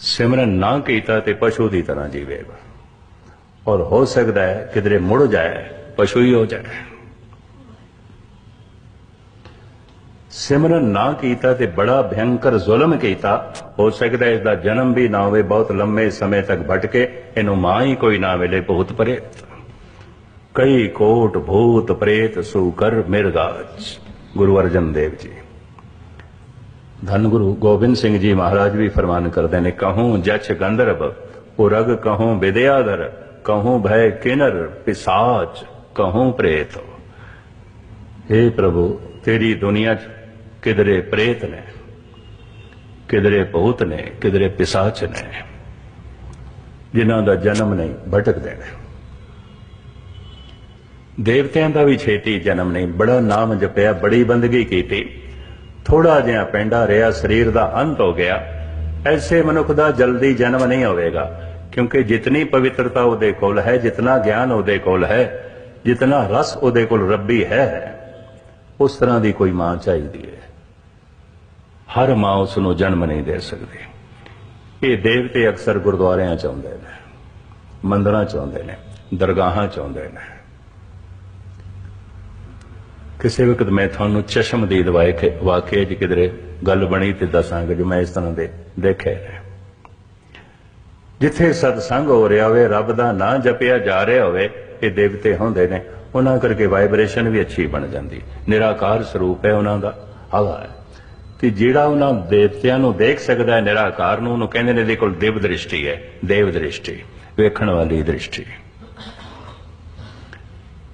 ਸਿਮਰਨ ਨਾ ਕੀਤਾ ਤੇ ਪਸ਼ੂ ਦੀ ਤਰ੍ਹਾਂ ਜੀਵੇਗਾ। ਔਰ ਹੋ ਸਕਦਾ ਹੈ ਕਿਧਰੇ ਮੁੜ ਜਾਏ, ਪਸ਼ੂ ਹੀ ਹੋ ਜਾਏ। ਸਿਮਰਨ ਨਾ ਕੀਤਾ ਤੇ ਬੜਾ ਭਯੰਕਰ ਜ਼ੁਲਮ ਕੀਤਾ, ਹੋ ਸਕਦਾ ਹੈ ਇਸ ਦਾ ਜਨਮ ਵੀ ਨਾ ਹੋਵੇ, ਬਹੁਤ ਲੰਮੇ ਸਮੇਂ ਤੱਕ ਭਟਕੇ, ਇਹਨੂੰ ਮਾਂ ਹੀ ਕੋਈ ਨਾ ਮਿਲੇ, ਭੂਤ ਪ੍ਰੇਤ। ਕਈ ਕੋਟ ਭੂਤ ਪ੍ਰੇਤ ਸੂਕਰ ਮਿਰਗਾਜ। ਗੁਰੂ ਅਰਜਨ ਦੇਵ ਜੀ। ਧੰਨ ਗੁਰੂ ਗੋਬਿੰਦ ਸਿੰਘ ਜੀ ਮਹਾਰਾਜ ਵੀ ਫਰਮਾਨ ਕਰਦੇ ਨੇ, ਕਹੂੰ ਜਛ ਗੰਧਰਵ, ਉਰਗ ਕਹੂੰ ਵਿਦਿਆਧਰ, ਕਹੂੰ ਭੈ ਕਿਨਰ ਪਿਸਾਚ, ਕਹੂੰ ਪ੍ਰੇਤ। हे ਪ੍ਰਭੂ, ਤੇਰੀ ਦੁਨੀਆ 'ਚ ਕਿਧਰੇ ਪ੍ਰੇਤ ਨੇ, ਕਿਧਰੇ ਭੂਤ ਨੇ, ਕਿਧਰੇ ਪਿਸਾਚ ਨੇ, ਜਿਨ੍ਹਾਂ ਦਾ ਜਨਮ ਨਹੀਂ ਭਟਕਦੇ ਨੇ ਦੇਵਤਿਆਂ ਦਾ ਵੀ ਛੇਤੀ ਜਨਮ ਨਹੀਂ, ਬੜਾ ਨਾਮ ਜਪਿਆ, ਬੜੀ ਬੰਦਗੀ ਕੀਤੀ। ਥੋੜਾ ਜਿਹਾ ਪੈਂਡਾ ਰਿਹਾ, ਸਰੀਰ ਦਾ ਅੰਤ ਹੋ ਗਿਆ। ਐਸੇ ਮਨੁੱਖ ਦਾ ਜਲਦੀ ਜਨਮ ਨਹੀਂ ਹੋਵੇਗਾ, ਕਿਉਂਕਿ ਜਿਤਨੀ ਪਵਿੱਤਰਤਾ ਉਹਦੇ ਕੋਲ ਹੈ, ਜਿਤਨਾ ਗਿਆਨ ਉਹਦੇ ਕੋਲ ਹੈ, ਜਿਤਨਾ ਰਸ ਉਹਦੇ ਕੋਲ ਰੱਬੀ ਹੈ, ਉਸ ਤਰ੍ਹਾਂ ਦੀ ਕੋਈ ਮਾਂ ਚਾਹੀਦੀ ਹੈ। ਹਰ ਮਾਂ ਉਸ ਨੂੰ ਜਨਮ ਨਹੀਂ ਦੇ ਸਕਦੀ। ਇਹ ਦੇਵਤੇ ਅਕਸਰ ਗੁਰਦੁਆਰਿਆਂ ਚ ਆਉਂਦੇ ਨੇ, ਮੰਦਰਾਂ ਚ ਆਉਂਦੇ ਨੇ, ਦਰਗਾਹਾਂ ਚ ਆਉਂਦੇ ਨੇ। ਕਿਸੇ ਵਕਤ ਮੈਂ ਤੁਹਾਨੂੰ ਚਸ਼ਮਦੀਦ ਵਾਕਿ ਵਾਕਿਆ ਜੀ ਕਿਧਰੇ ਗੱਲ ਬਣੀ ਤੇ ਦੱਸਾਂਗਾ ਜੋ ਮੈਂ ਇਸ ਤਰ੍ਹਾਂ ਦੇ ਦੇਖੇ ਜਿੱਥੇ ਸਤਸੰਗ ਹੋ ਰਿਹਾ ਹੋਵੇ, ਰੱਬ ਦਾ ਨਾਂ ਜਪਿਆ ਜਾ ਰਿਹਾ ਹੋਵੇ, ਇਹ ਦੇਵਤੇ ਹੁੰਦੇ ਨੇ, ਉਹਨਾਂ ਕਰਕੇ ਵਾਈਬ੍ਰੇਸ਼ਨ ਵੀ ਅੱਛੀ ਬਣ ਜਾਂਦੀ ਨਿਰਾਕਾਰ ਸਰੂਪ ਹੈ ਉਹਨਾਂ ਦਾ ਹਵਾ ਹੈ। ਤੇ ਜਿਹੜਾ ਉਹਨਾਂ ਦੇਵਤਿਆਂ ਨੂੰ ਦੇਖ ਸਕਦਾ ਹੈ ਨਿਰਾਕਾਰ ਨੂੰ, ਉਹਨੂੰ ਕਹਿੰਦੇ ਨੇ ਇਹਦੇ ਕੋਲ ਦੇਵ ਦ੍ਰਿਸ਼ਟੀ ਹੈ, ਦੇਵ ਦ੍ਰਿਸ਼ਟੀ, ਵੇਖਣ ਵਾਲੀ ਦ੍ਰਿਸ਼ਟੀ।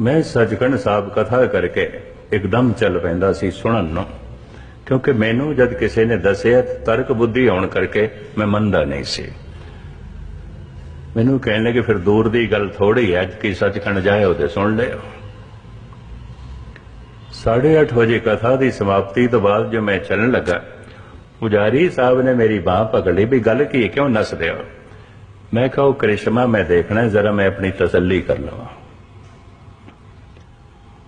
ਮੈਂ ਸੱਚਖੰਡ ਸਾਹਿਬ ਕਥਾ ਕਰਕੇ ਇੱਕਦਮ ਚੱਲ ਪੈਂਦਾ ਸੀ ਸੁਣਨ ਨੂੰ, ਕਿਉਂਕਿ ਮੈਨੂੰ ਜਦ ਕਿਸੇ ਨੇ ਦੱਸਿਆ ਤਰਕ ਬੁੱਧੀ ਹੋਣ ਕਰਕੇ ਮੈਂ ਮੰਨਦਾ ਨਹੀਂ ਸੀ। ਮੈਨੂੰ ਕਹਿਣ ਲੱਗੇ, ਫਿਰ ਦੂਰ ਦੀ ਗੱਲ ਥੋੜੀ ਹੈ ਕਿ ਸੱਚਖੰਡ ਜਾਏ ਉਹਦੇ ਸੁਣ ਲਿਓ। 8:30 ਵਜੇ ਕਥਾ ਦੀ ਸਮਾਪਤੀ ਤੋਂ ਬਾਅਦ ਜੋ ਮੈਂ ਚੱਲਣ ਲੱਗਾ, ਪੁਜਾਰੀ ਸਾਹਿਬ ਨੇ ਮੇਰੀ ਬਾਹ ਪਕੜ ਲਈ ਵੀ ਗੱਲ ਕੀ ਕਿਉਂ ਨੱਸਦੇ ਹੋ? ਮੈਂ ਕਿਹਾ, ਉਹ ਕ੍ਰਿਸ਼ਮਾ ਮੈਂ ਦੇਖਣਾ, ਜ਼ਰਾ ਮੈਂ ਆਪਣੀ ਤਸੱਲੀ ਕਰ ਲਵਾਂ।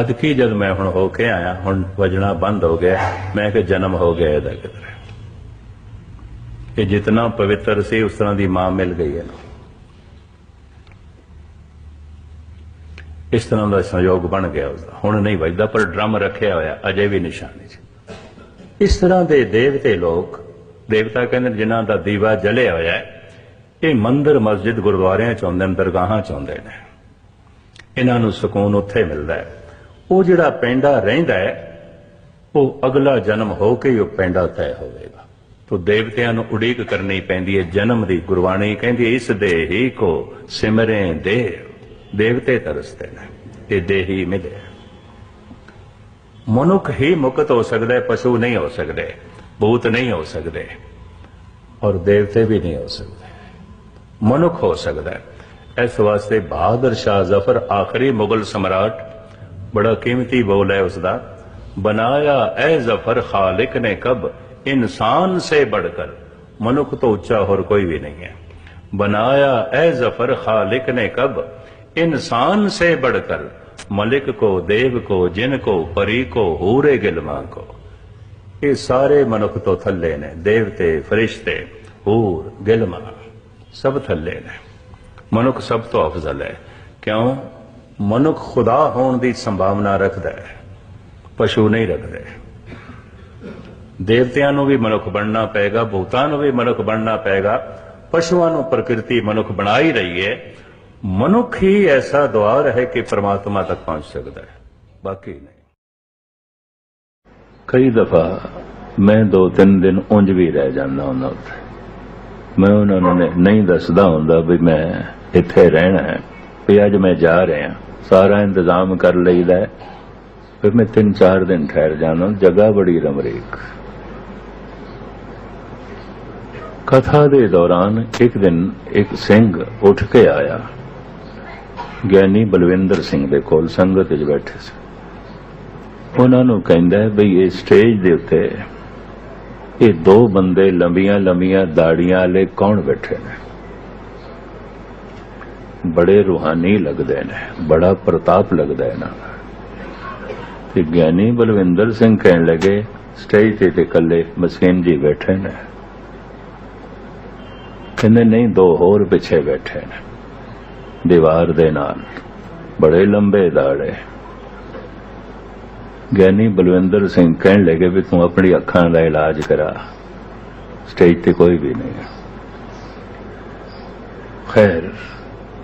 ਅਦਕੀ ਜਦ ਮੈਂ ਹੁਣ ਹੋ ਕੇ ਆਇਆ, ਹੁਣ ਵਜਣਾ ਬੰਦ ਹੋ ਗਿਆ, ਮੈਂ ਕਿ ਜਨਮ ਹੋ ਗਿਆ ਇਹਦਾ ਕਿਧਰੇ ਇਹ ਜਿਤਨਾ ਪਵਿੱਤਰ ਸੀ, ਉਸ ਤਰ੍ਹਾਂ ਦੀ ਮਾਂ ਮਿਲ ਗਈ ਹੈ ਇਸ ਤਰ੍ਹਾਂ ਦਾ ਸੰਯੋਗ ਬਣ ਗਿਆ ਉਸਦਾ ਹੁਣ ਨਹੀਂ ਵੱਜਦਾ, ਪਰ ਡਰਮ ਰੱਖਿਆ ਹੋਇਆ, ਅਜੇ ਵੀ ਨਿਸ਼ਾਨੀ 'ਚ ਇਸ ਤਰ੍ਹਾਂ ਦੇ ਦੇਵਤੇ ਲੋਕ, ਦੇਵਤਾ ਕਹਿੰਦੇ ਨੇ, ਜਿਨ੍ਹਾਂ ਦਾ ਦੀਵਾ ਜਲਿਆ ਹੋਇਆ ਹੈ, ਇਹ ਮੰਦਰ ਮਸਜਿਦ ਗੁਰਦੁਆਰਿਆਂ ਚ ਆਉਂਦੇ ਨੇ, ਦਰਗਾਹਾਂ ਚ ਆਉਂਦੇ ਨੇ। ਇਹਨਾਂ ਨੂੰ ਸਕੂਨ ਉੱਥੇ ਮਿਲਦਾ ਹੈ। ਉਹ ਜਿਹੜਾ ਪੈਂਡਾ ਰਹਿੰਦਾ ਹੈ, ਉਹ ਅਗਲਾ ਜਨਮ ਹੋ ਕੇ ਉਹ ਪੈਂਡਾ ਤੈਅ ਹੋਵੇਗਾ। ਤੋ ਦੇਵਤਿਆਂ ਨੂੰ ਉਡੀਕ ਕਰਨੀ ਪੈਂਦੀ ਹੈ, ਜਨਮ ਦੀ ਗੁਰਬਾਣੀ ਕਹਿੰਦੀ ਇਸ ਦੇ ਹੀ ਕੋ ਸਿਮਰੇ ਦੇਵ ਦੇਵਤੇ ਤਰਸਦੇ ਨੇ, ਤੇ ਦੇਹੀ ਮਿਲੇ। ਮਨੁੱਖ ਹੀ ਮੁਕਤ ਹੋ ਸਕਦਾ ਹੈ, ਪਸ਼ੂ ਨਹੀਂ ਹੋ ਸਕਦੇ, ਭੂਤ ਨਹੀਂ ਹੋ ਸਕਦੇ, ਔਰ ਦੇਵਤੇ ਵੀ ਨਹੀਂ ਹੋ ਸਕਦੇ। ਮਨੁੱਖ ਹੋ ਸਕਦਾ ਹੈ। ਇਸ ਵਾਸਤੇ ਬਹਾਦਰ ਸ਼ਾਹ ਜ਼ਫਰ ਆਖਰੀ ਮੁਗਲ ਸਮਰਾਟ ਬੜਾ ਕੀਮਤੀ ਬੋਲ ਹੈ ਉਸ ਦਾ बनाया ए जफर खालिक ने कब इंसान से बढ़कर मनुख तो ऊंचा और कोई भी नहीं है बनाया ए जफर खालिक ने कब इंसान से बढ़कर मलिक को देव को जिन को परी को हूरे गिलमा को ਇਹ ਸਾਰੇ ਮਨੁੱਖ ਤੋਂ ਥੱਲੇ ਨੇ ਦੇਵਤੇ ਫਰਿਸ਼ਤੇ ਹੂਰ ਗਿਲਮਾ ਸਭ ਥੱਲੇ ਨੇ ਮਨੁੱਖ ਸਭ ਤੋਂ ਅਫਜ਼ਲ ਹੈ ਕਿਉਂ ਮਨੁੱਖ ਖੁਦਾ ਹੋਣ ਦੀ ਸੰਭਾਵਨਾ ਰੱਖਦਾ ਹੈ, ਪਸ਼ੂ ਨਹੀਂ ਰੱਖਦਾ। ਦੇਵਤਿਆਂ ਨੂੰ ਵੀ ਮਨੁੱਖ ਬਣਨਾ ਪਏਗਾ, ਭੂਤਾਂ ਨੂੰ ਵੀ ਮਨੁੱਖ ਬਣਨਾ ਪਏਗਾ, ਪਸ਼ੂਆਂ ਨੂੰ ਪ੍ਰਕਿਰਤੀ ਮਨੁੱਖ ਬਣਾ ਹੀ ਰਹੀ ਹੈ। ਮਨੁੱਖ ਹੀ ਐਸਾ ਦੁਆਰ ਹੈ ਕਿ ਪ੍ਰਮਾਤਮਾ ਤੱਕ ਪਹੁੰਚ ਸਕਦਾ ਹੈ, ਬਾਕੀ ਨਹੀਂ। ਕਈ ਦਫਾ ਮੈਂ ਦੋ ਤਿੰਨ ਦਿਨ ਉਂਝ ਵੀ ਰਹਿ ਜਾਂਦਾ ਹੁੰਦਾ ਉੱਥੇ। ਮੈਂ ਉਹਨਾਂ ਨੂੰ ਨਹੀਂ ਦੱਸਦਾ ਹੁੰਦਾ ਵੀ ਮੈਂ ਇੱਥੇ ਰਹਿਣਾ ਹੈ, ਵੀ ਅੱਜ ਮੈਂ ਜਾ ਰਿਹਾ। ਸਾਰਾ ਇੰਤਜ਼ਾਮ ਕਰ ਲਈਦਾ ਫਿਰ ਮੈਂ ਤਿੰਨ ਚਾਰ ਦਿਨ ਠਹਿਰ ਜਾਣਾ, ਜਗ੍ਹਾ ਬੜੀ ਰਮਰੀਕ। ਕਥਾ ਦੇ ਦੌਰਾਨ ਇੱਕ ਦਿਨ ਇੱਕ ਸਿੰਘ ਉੱਠ ਕੇ ਆਇਆ। ਗਿਆਨੀ ਬਲਵਿੰਦਰ ਸਿੰਘ ਦੇ ਕੋਲ ਸੰਗਤ ਵਿੱਚ ਬੈਠੇ ਸੀ। ਉਹਨਾਂ ਨੂੰ ਕਹਿੰਦਾ ਬਈ ਇਹ ਸਟੇਜ ਦੇ ਉੱਤੇ ਇਹ ਦੋ ਬੰਦੇ ਲੰਬੀਆਂ ਲੰਬੀਆਂ ਦਾੜੀਆਂ ਵਾਲੇ ਕੌਣ ਬੈਠੇ ਨੇ? ਬੜੇ ਰੂਹਾਨੀ ਲੱਗਦੇ ਨੇ, ਬੜਾ ਪ੍ਰਤਾਪ ਲੱਗਦਾ ਹੈ ਨਾ ਤੇ ਗਿਆਨੀ ਬਲਵਿੰਦਰ ਸਿੰਘ ਕਹਿਣ ਲੱਗੇ, ਸਟੇਜ ਤੇ ਤੇ ਇਕੱਲੇ ਮਸਕੀਨ ਜੀ ਬੈਠੇ ਨੇ। ਕਹਿੰਦੇ, ਨਹੀਂ, ਦੋ ਹੋਰ ਪਿੱਛੇ ਬੈਠੇ ਨੇ, ਦੀਵਾਰ ਦੇ ਨਾਲ, ਬੜੇ ਲੰਬੇ ਦਾੜੇ। ਗਿਆਨੀ ਬਲਵਿੰਦਰ ਸਿੰਘ ਕਹਿਣ ਲੱਗੇ ਵੀ, ਤੂੰ ਆਪਣੀ ਅੱਖਾਂ ਦਾ ਇਲਾਜ ਕਰਾ, ਸਟੇਜ ਤੇ ਕੋਈ ਵੀ ਨਹੀਂ ਖੈਰ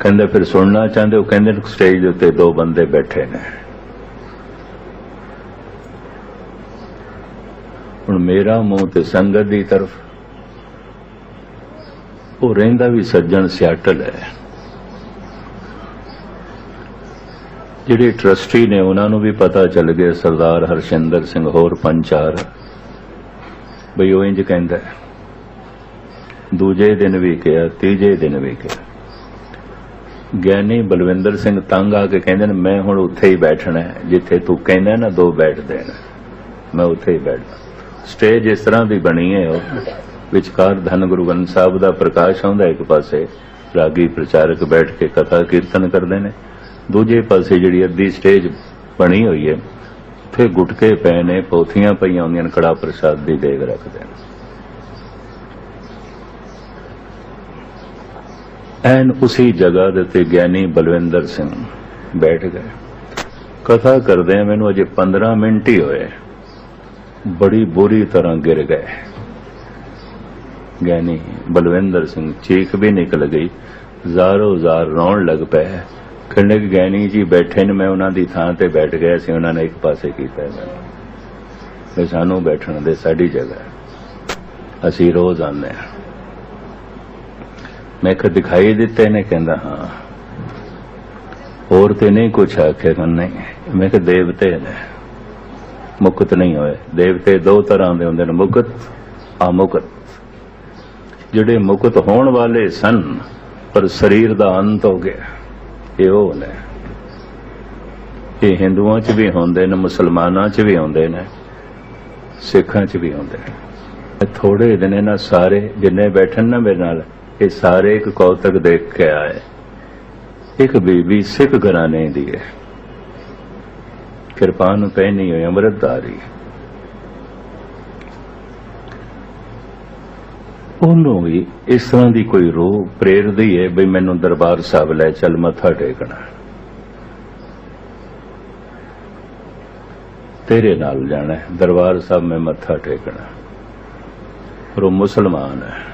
ਕਹਿੰਦੇ ਫਿਰ ਸੁਣਨਾ ਚਾਹੁੰਦੇ ਉਹ ਕਹਿੰਦੇ ਸਟੇਜ ਦੇ ਉੱਤੇ ਦੋ ਬੰਦੇ ਬੈਠੇ ਨੇ। ਹੁਣ ਮੇਰਾ ਮੂੰਹ ਤੇ ਸੰਗਤ ਦੀ ਤਰਫ, ਉਹ ਰਹਿੰਦਾ ਵੀ ਸੱਜਣ ਸਿਆਟਲ ਹੈ। ਜਿਹੜੇ ਟਰਸਟੀ ਨੇ, ਉਹਨਾਂ ਨੂੰ ਵੀ ਪਤਾ ਚੱਲ ਗਿਆ, ਸਰਦਾਰ ਹਰਸ਼ਿੰਦਰ ਸਿੰਘ, ਹੋਰ ਪੰਚਾਰ ਬਈ ਉਹ ਇੰਜ ਕਹਿੰਦਾ ਦੂਜੇ ਦਿਨ ਵੀ ਕਿਹਾ, ਤੀਜੇ ਦਿਨ ਵੀ ਕਿਹਾ। ਗਿਆਨੀ ਬਲਵਿੰਦਰ ਸਿੰਘ ਤੰਗ ਆ ਕੇ ਕਹਿੰਦੇ ਨੇ, ਮੈਂ ਹੁਣ ਉੱਥੇ ਹੀ ਬੈਠਣਾ ਜਿੱਥੇ ਤੂੰ ਕਹਿੰਦਾ ਨਾ, ਦੋ ਬੈਠਦੇ ਨੇ ਮੈਂ ਉੱਥੇ ਹੀ ਬੈਠਦਾ। ਸਟੇਜ ਇਸ ਤਰ੍ਹਾਂ ਦੀ ਬਣੀ ਹੈ ਉਹ। ਵਿਚਕਾਰ ਧੰਨ ਗੁਰੂ ਗ੍ਰੰਥ ਸਾਹਿਬ ਦਾ ਪ੍ਰਕਾਸ਼ ਆਉਂਦਾ ਇੱਕ ਪਾਸੇ। ਰਾਗੀ ਪ੍ਰਚਾਰਕ ਬੈਠ ਕੇ ਕਥਾ ਕੀਰਤਨ ਕਰਦੇ ਨੇ। ਦੂਜੇ ਪਾਸੇ ਜਿਹੜੀ ਅੱਧੀ ਸਟੇਜ ਬਣੀ ਹੋਈ ਹੈ, ਉੱਥੇ ਗੁਟਕੇ ਪਏ ਨੇ, ਪੋਥੀਆਂ ਪਈਆਂ ਹੁੰਦੀਆਂ ਨੇ, ਕੜਾ ਪ੍ਰਸਾਦ ਦੀ ਦੇਗ ਰੱਖਦੇ ਨੇ। ਐਨ ਉਸੇ ਜਗ੍ਹਾ ਦੇ ਤੇ ਗਿਆਨੀ ਬਲਵਿੰਦਰ ਸਿੰਘ ਬੈਠ ਗਏ। ਕਥਾ ਕਰਦੇ ਆ ਮੈਨੂੰ ਅਜੇ 15 ਮਿੰਟ ਹੀ ਹੋਏ। ਬੜੀ ਬੁਰੀ ਤਰ੍ਹਾਂ ਗਿਰ ਗਏ। ਗਿਆਨੀ ਬਲਵਿੰਦਰ ਸਿੰਘ ਚੀਕ ਵੀ ਨਿਕਲ ਗਈ। ਜ਼ਾਰੋ ਜ਼ਾਰ ਰੋਣ ਲੱਗ ਪਏ। ਕਹਿੰਦੇ ਕਿ ਗਿਆਨੀ ਜੀ ਬੈਠੇ ਨੇ, ਮੈਂ ਉਹਨਾਂ ਦੀ ਥਾਂ ਤੇ ਬੈਠ ਗਿਆ ਸੀ, ਉਹਨਾਂ ਨੇ ਇੱਕ ਪਾਸੇ ਕੀਤਾ ਮੈਨੂੰ। ਵੀ ਸਾਨੂੰ ਬੈਠਣ ਦੇ ਸਾਡੀ ਜਗ੍ਹਾ ਅਸੀਂ ਰੋਜ਼ ਆਉਂਦੇ ਹਾਂ। ਮੈਂ ਕਿ ਦਿਖਾਈ ਦਿੱਤੇ ਨੇ, ਕਹਿੰਦਾ, ਹਾਂ। ਹੋਰ ਤੇ ਨਹੀਂ ਕੁਛ ਆਖੇ ਨਹੀਂ। ਮੈਂ ਕਿ ਦੇਵਤੇ ਨੇ। ਮੁਕਤ ਨਹੀਂ ਹੋਏ। ਦੇਵਤੇ ਦੋ ਤਰ੍ਹਾਂ ਦੇ ਹੁੰਦੇ ਨੇ, ਮੁਕਤ ਅਮੁਕਤ ਜਿਹੜੇ ਮੁਕਤ ਹੋਣ ਵਾਲੇ ਸਨ, ਪਰ ਸਰੀਰ ਦਾ ਅੰਤ ਹੋ ਗਿਆ, ਇਹ ਉਹ ਨੇ। ਇਹ ਹਿੰਦੂਆਂ 'ਚ ਵੀ ਹੁੰਦੇ ਨੇ, ਮੁਸਲਮਾਨਾਂ 'ਚ ਵੀ ਹੁੰਦੇ ਨੇ, ਸਿੱਖਾਂ 'ਚ ਵੀ ਹੁੰਦੇ ਨੇ। ਥੋੜੇ ਦਿਨ ਇਹਨਾਂ ਸਾਰੇ ਜਿੰਨੇ ਬੈਠਣ ਨਾ ਮੇਰੇ ਨਾਲ ਇਹ ਸਾਰੇ ਇੱਕ ਕੌਤਕ ਦੇਖ ਕੇ ਆਏ। ਇੱਕ ਬੀਬੀ ਸਿੱਖ ਘਰਾਣੇ ਦੀ ਹੈ। ਕਿਰਪਾਨ ਪਹਿਨੀ ਹੋਈ ਅੰਮ੍ਰਿਤਧਾਰੀ। ਉਹਨੂੰ ਵੀ ਇਸ ਤਰ੍ਹਾਂ ਦੀ ਕੋਈ ਰੋਹ ਪ੍ਰੇਰਦੀ ਹੈ ਬਈ ਮੈਨੂੰ ਦਰਬਾਰ ਸਾਹਿਬ ਲੈ ਚੱਲ ਮੱਥਾ ਟੇਕਣਾ। ਤੇਰੇ ਨਾਲ ਜਾਣਾ ਦਰਬਾਰ ਸਾਹਿਬ ਮੈਂ ਮੱਥਾ ਟੇਕਣਾ। ਪਰ ਉਹ ਮੁਸਲਮਾਨ ਹੈ।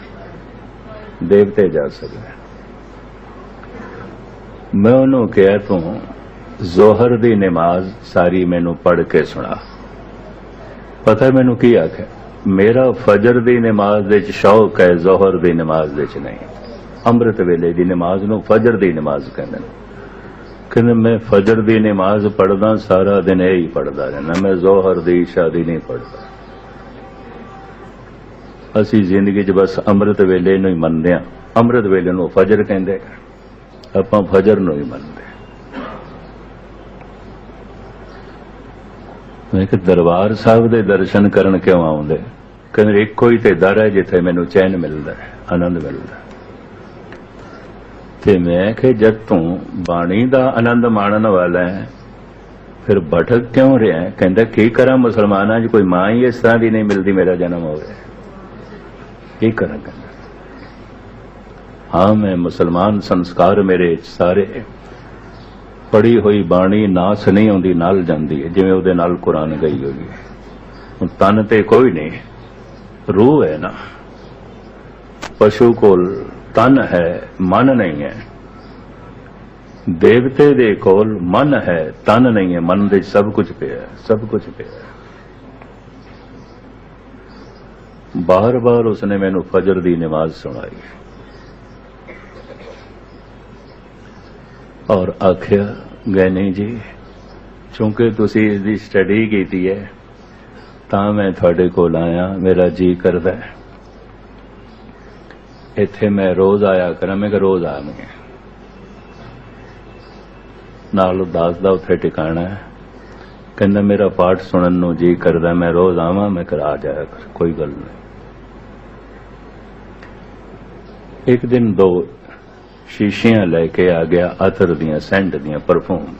ਨੇ ਦੇਵਤੇ ਜਾ ਸਕਦੇ ਮੈਂ ਉਹਨੂੰ ਕਿਹਾ, ਤੂੰ ਜ਼ੋਹਰ ਦੀ ਨਮਾਜ਼ ਸਾਰੀ ਮੈਨੂੰ ਪੜ੍ਹ ਕੇ ਸੁਣਾ। ਪਤਾ ਮੈਨੂੰ ਕੀ ਆਖਿਆ, ਮੇਰਾ ਫਜਰ ਦੀ ਨਮਾਜ਼ ਦੇ ਵਿੱਚ ਸ਼ੌਕ ਹੈ, ਜ਼ੋਹਰ ਦੀ ਨਮਾਜ਼ ਦੇ ਵਿੱਚ ਨਹੀਂ। ਅੰਮ੍ਰਿਤ ਵੇਲੇ ਦੀ ਨਮਾਜ਼ ਨੂੰ ਫਜਰ ਦੀ ਨਮਾਜ਼ ਕਹਿੰਦੇ ਨੇ। ਕਹਿੰਦੇ, ਮੈਂ ਫਜਰ ਦੀ ਨਮਾਜ਼ ਪੜਦਾ ਸਾਰਾ ਦਿਨ ਇਹ ਹੀ ਪੜਦਾ ਰਹਿਣਾ ਮੈਂ ਜ਼ੋਹਰ ਦੀ ਇਸ਼ਾ ਦੀ ਨਹੀਂ ਪੜਦਾ ਅਸੀਂ ਜ਼ਿੰਦਗੀ 'ਚ ਬਸ ਅੰਮ੍ਰਿਤ ਵੇਲੇ ਨੂੰ ਹੀ ਮੰਨਦੇ ਆ ਅੰਮ੍ਰਿਤ ਵੇਲੇ ਨੂੰ ਫਜਰ ਕਹਿੰਦੇ ਆਪਾਂ ਫਜਰ ਨੂੰ ਹੀ ਮੰਨਦੇ ਮੈਂ ਕਿ ਦਰਬਾਰ ਸਾਹਿਬ ਦੇ ਦਰਸ਼ਨ ਕਰਨ ਕਿਉਂ ਆਉਂਦੇ? ਕਹਿੰਦੇ, ਇੱਕੋ ਹੀ ਤੇ ਦਰ ਹੈ ਜਿੱਥੇ ਮੈਨੂੰ ਚੈਨ ਮਿਲਦਾ ਹੈ, ਆਨੰਦ ਮਿਲਦਾ ਤੇ ਮੈਂ ਕਿ ਜਦ ਤੂੰ ਬਾਣੀ ਦਾ ਆਨੰਦ ਮਾਣਨ ਵਾਲਾ ਹੈ, ਫਿਰ ਭਟਕ ਕਿਉਂ ਰਿਹਾ ਕਹਿੰਦਾ, ਕੀ ਕਰਾਂ, ਮੁਸਲਮਾਨਾਂ 'ਚ ਕੋਈ ਮਾਂ ਹੀ ਇਸ ਤਰ੍ਹਾਂ ਦੀ ਨਹੀਂ ਮਿਲਦੀ, ਮੇਰਾ ਜਨਮ ਹੋਵੇ ਕੀ ਕਰਾਂ ਕਹਿੰਦਾ ਹਾਂ, ਮੈਂ ਮੁਸਲਮਾਨ ਸੰਸਕਾਰ ਮੇਰੇ ਸਾਰੇ ਪੜੀ ਹੋਈ ਬਾਣੀ ਨਾਸ ਨਹੀਂ ਆਉਂਦੀ, ਨਾਲ ਜਾਂਦੀ ਹੈ, ਜਿਵੇਂ ਉਹਦੇ ਨਾਲ ਕੁਰਾਨ ਗਈ ਹੋਈ ਹੈ। ਹੁਣ ਤਨ ਤੇ ਕੋਈ ਨਹੀਂ, ਰੂਹ ਹੈ ਨਾ। ਪਸ਼ੂ ਕੋਲ ਤਨ ਹੈ, ਮਨ ਨਹੀਂ ਹੈ। ਦੇਵਤੇ ਦੇ ਕੋਲ ਮਨ ਹੈ, ਤਨ ਨਹੀਂ ਹੈ, ਮਨ ਦੇ 'ਚ ਸਭ ਕੁਝ ਪਿਆ, ਸਭ ਕੁਝ ਪਿਆ ਹੈ ਬਾਰ-ਬਾਰ ਉਸਨੇ ਮੈਨੂੰ ਫਜਰ ਦੀ ਨਮਾਜ਼ ਸੁਣਾਈ। ਔਰ ਆਖਿਆ ਗੈਨੀ ਜੀ, ਚੂੰਕਿ ਤੁਸੀਂ ਇਸ ਦੀ ਸਟੱਡੀ ਕੀਤੀ ਹੈ, ਤਾਂ ਮੈਂ ਤੁਹਾਡੇ ਕੋਲ ਆਇਆ, ਮੇਰਾ ਜੀ ਕਰਦਾ ਹੈ। ਇੱਥੇ ਮੈਂ ਰੋਜ਼ ਆਇਆ ਕਰਾਂ, ਮੈਂ ਕਿ ਰੋਜ਼ ਆਵਾਂਗੇ ਨਾਲ ਉਦਾਸ ਦਾ ਉੱਥੇ ਟਿਕਾਣਾ ਹੈ, ਕਹਿੰਦਾ, ਮੇਰਾ ਪਾਠ ਸੁਣਨ ਨੂੰ ਜੀ ਕਰਦਾ, ਮੈਂ ਰੋਜ਼ ਆਵਾਂ, ਮੈਂ ਕਰਾ ਜਾਇਆ ਕਰ, ਕੋਈ ਗੱਲ ਨਹੀਂ। ਇੱਕ ਦਿਨ ਦੋ ਸ਼ੀਸ਼ੀਆਂ ਲੈ ਕੇ ਆ ਗਿਆ ਅਤਰ ਦੀਆਂ ਸੈਂਟ ਦੀਆਂ ਪਰਫਿਊਮ।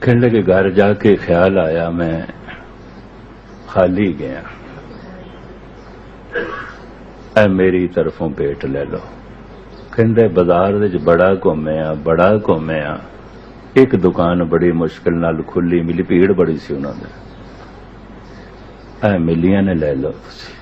ਕਹਿੰਦੇ ਕੇ ਘਰ ਜਾ ਕੇ ਖਿਆਲ ਆਇਆ, ਮੈਂ ਖਾਲੀ ਗਿਆ। ਐ ਮੇਰੀ ਤਰਫੋਂ ਭੇਟ ਲੈ ਲਓ। ਕਹਿੰਦੇ, ਬਾਜ਼ਾਰ ਵਿੱਚ ਬੜਾ ਘੁੰਮਿਆ ਬੜਾ ਘੁੰਮਿਆ ਇੱਕ ਦੁਕਾਨ ਬੜੀ ਮੁਸ਼ਕਲ ਨਾਲ ਖੁੱਲੀ ਮਿਲੀ, ਭੀੜ ਬੜੀ ਸੀ ਉਹਨਾਂ ਦੇ। ਐ ਮਿਲੀਆਂ ਨੇ ਲੈ ਲਓ ਤੁਸੀਂ।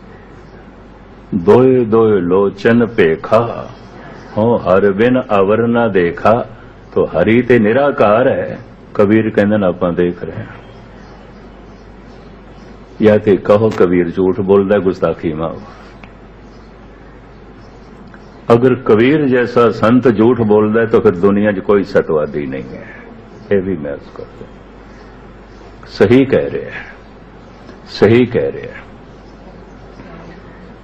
ਦੋਏ ਦੋਏ ਲੋਚਨ ਭੇਖਾ ਹੋ ਹਰ ਬਿਨ ਅਵਰ ਨਾ ਦੇਖਾ ਤੋ ਹਰੀ ਤੇ ਨਿਰਾਕਾਰ ਹੈ ਕਬੀਰ ਕਹਿੰਦੇ ਨੇ ਆਪਾਂ ਦੇਖ ਰਹੇ ਹਾਂ ਜਾਂ ਤੇ ਕਹੋ ਕਬੀਰ ਝੂਠ ਬੋਲਦਾ ਹੈ, ਗੁਸਤਾਖੀ ਮਾਂ अगर कबीर जैसा संत झूठ बोल रहा है तो फिर दुनिया में कोई सतवादी नहीं है ये भी मैं उसको सही कह रहे हैं सही कह रहे हैं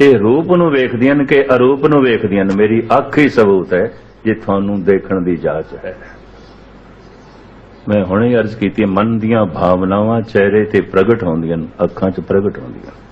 ਇਹ ਰੂਪ ਨੂੰ ਵੇਖਦੀਆਂ ਨੇ ਕਿ ਅਰੂਪ ਨੂੰ ਵੇਖਦੀਆਂ ਨੇ ਮੇਰੀ ਅੱਖ ਹੀ ਸਬੂਤ ਹੈ ਜੇ ਤੁਹਾਨੂੰ ਦੇਖਣ ਦੀ ਜਾਚ ਹੈ ਮੈਂ ਹੁਣੇ ਅਰਜ਼ ਕੀਤੀ, ਮਨ ਦੀਆਂ ਭਾਵਨਾਵਾਂ ਚਿਹਰੇ ਤੇ ਪ੍ਰਗਟ ਹੁੰਦੀਆਂ ਨੇ, ਅੱਖਾਂ 'ਚ ਪ੍ਰਗਟ ਹੁੰਦੀਆਂ ਨੇ।